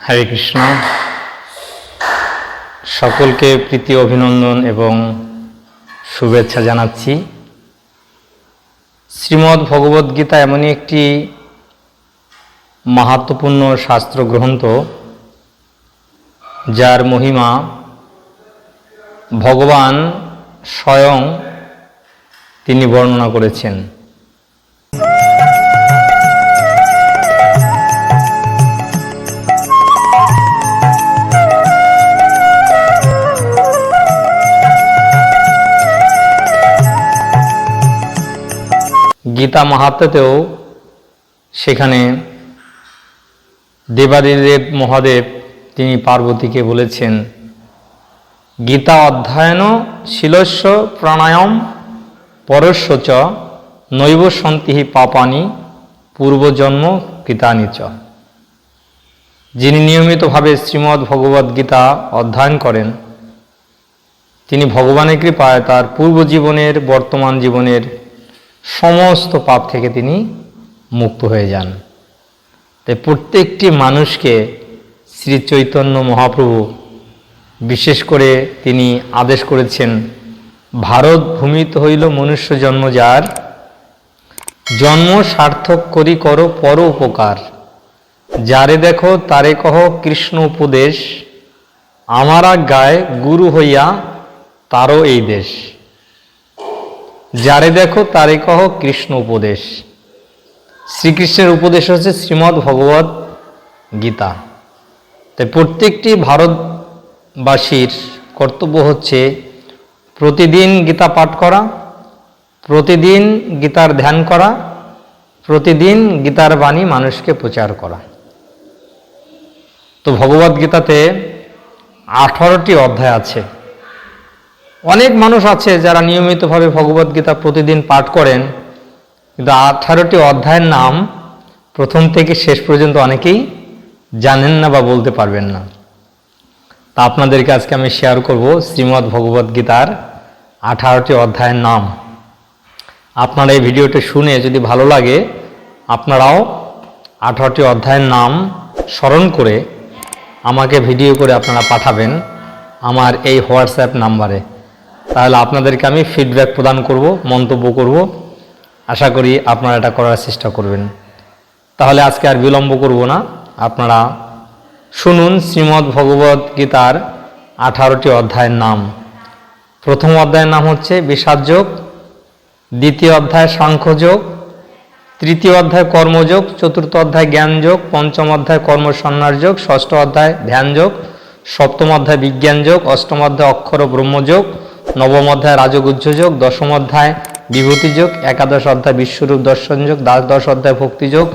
হরে কৃষ্ণ। সকলকে প্রীতি, অভিনন্দন এবং শুভেচ্ছা জানাচ্ছি। শ্রীমদ্ ভগবদ্গীতা এমনই একটি মাহাত্মপূর্ণ শাস্ত্র গ্রন্থ, যার মহিমা ভগবান স্বয়ং তিনি বর্ণনা করেছেন। গীতা সেখানে দেবাদিদেব মহাদেব তিনি পার্বতীকে বলেছেন, গীতা অধ্যয়ন শিলস্য প্রাণায়াম পরস্য চ নৈব সন্তিহি পাপানি পূর্বজন্ম কৃতানি চ। যিনি নিয়মিতভাবে শ্রীমদ্ ভগবদ্ গীতা অধ্যয়ন করেন, তিনি ভগবানের কৃপায় তার পূর্ব জীবনের বর্তমান জীবনের সমস্ত পাপ থেকে তিনি মুক্ত হয়ে যান। তাই প্রত্যেকটি মানুষকে শ্রী চৈতন্য মহাপ্রভু বিশেষ করে তিনি আদেশ করেছেন, ভারত ভূমিত হইল মনুষ্য জন্ম যার, জন্ম সার্থক করি করো পর উপকার। যারে দেখো তারে কহ কৃষ্ণ উপদেশ, আমারা গায় গুরু হইয়া তারও এই দেশ। যারে দেখো, তারে কহ কৃষ্ণ উপদেশ। শ্রীকৃষ্ণের উপদেশ হচ্ছে শ্রীমদ্ ভগবত গীতা। তাই প্রত্যেকটি ভারতবাসীর কর্তব্য হচ্ছে প্রতিদিন গীতা পাঠ করা, প্রতিদিন গীতার ধ্যান করা, প্রতিদিন গীতার বাণী মানুষকে প্রচার করা। তো ভগবদ গীতাতে আঠারোটি অধ্যায় আছে। অনেক মানুষ আছে যারা নিয়মিতভাবে ভগবদ গীতা প্রতিদিন পাঠ করেন, কিন্তু আঠারোটি অধ্যায়ের নাম প্রথম থেকে শেষ পর্যন্ত অনেকেই জানেন না বা বলতে পারবেন না। তা আপনাদেরকে আজকে আমি শেয়ার করব শ্রীমদ্ ভগবদ গীতার আঠারোটি অধ্যায়ের নাম। আপনারা এই ভিডিওটি শুনে যদি ভালো লাগে, আপনারাও আঠারোটি অধ্যায়ের নাম স্মরণ করে আমাকে ভিডিও করে আপনারা পাঠাবেন আমার এই হোয়াটসঅ্যাপ নাম্বারে। তাহলে আপনাদেরকে আমি ফিডব্যাক প্রদান করব, মন্তব্য করব। আশা করি আপনারা এটা করার চেষ্টা করবেন। তাহলে আজকে আর বিলম্ব করব না। আপনারা শুনুন শ্রীমদ্ ভগবত গীতার আঠারোটি অধ্যায়ের নাম। প্রথম অধ্যায়ের নাম হচ্ছে বিষাদযোগ দ্বিতীয় অধ্যায় সাংখ্যযোগ তৃতীয় অধ্যায় কর্মযোগ চতুর্থ অধ্যায় জ্ঞানযোগ পঞ্চম অধ্যায় কর্মসন্ন্যাস যোগ, ষষ্ঠ অধ্যায় ধ্যানযোগ সপ্তম অধ্যায় বিজ্ঞান যোগ, অষ্টম অধ্যায় অক্ষর ব্রহ্মযোগ নবম অধ্যায় রাজগুজ্জ যোগ, দশম অধ্যায় বিভূতি যোগ, একাদশ অধ্যায় বিশ্বরূপ দর্শন যোগ, দ্বাদশ অধ্যায় ভক্তিযোগ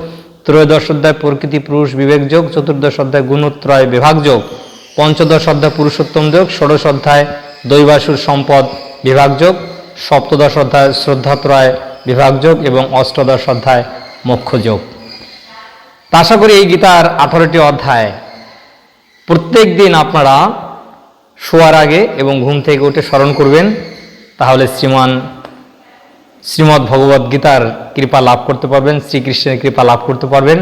ত্রয়োদশ অধ্যায় প্রকৃতি পুরুষ বিবেক যোগ, চতুর্দশ অধ্যায় গুণত্রয় বিভাগ যোগ, পঞ্চদশ অধ্যায় পুরুষোত্তম যোগ, ষোড়শ অধ্যায় দৈবাসুর সম্পদ বিভাগ যোগ, সপ্তদশ অধ্যায় শ্রদ্ধাত্রয় বিভাগ যোগ এবং অষ্টদশ অধ্যায় মোক্ষ যোগ। আশা করি এই গীতার আঠারোটি অধ্যায় প্রত্যেক দিন আপনারা শোয়ার আগে এবং ঘুম থেকে উঠে স্মরণ করবেন। তাহলে শ্রীমান শ্রীমদ্ ভগবদ্ গীতার কৃপা লাভ করতে পারবেন, শ্রীকৃষ্ণের কৃপা লাভ করতে পারবেন।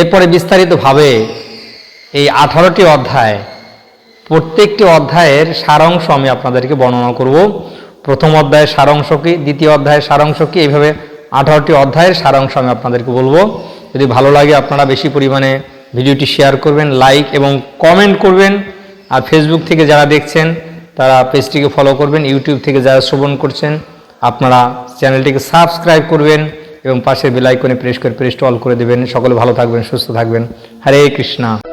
এরপরে বিস্তারিতভাবে এই আঠারোটি অধ্যায়, প্রত্যেকটি অধ্যায়ের সারাংশ আমি আপনাদেরকে বর্ণনা করব। প্রথম অধ্যায়ের সারাংশ কি, দ্বিতীয় অধ্যায়ের সারাংশ কি, এইভাবে আঠারোটি অধ্যায়ের সারাংশ আমি আপনাদেরকে বলব। যদি ভালো লাগে আপনারা বেশি পরিমাণে ভিডিওটি শেয়ার করবেন, লাইক এবং কমেন্ট করবেন। আর ফেসবুক থেকে যারা দেখছেন, তারা পেজটিকে ফলো করবেন ইউটিউব থেকে যারা শ্রবণ করছেন, আপনারা চ্যানেলটিকে সাবস্ক্রাইব করবেন এবং পাশে বেলাইকনে প্রেস করে প্রেস অল করে দেবেন। সকলে ভালো থাকবেন, সুস্থ থাকবেন। হরে কৃষ্ণা।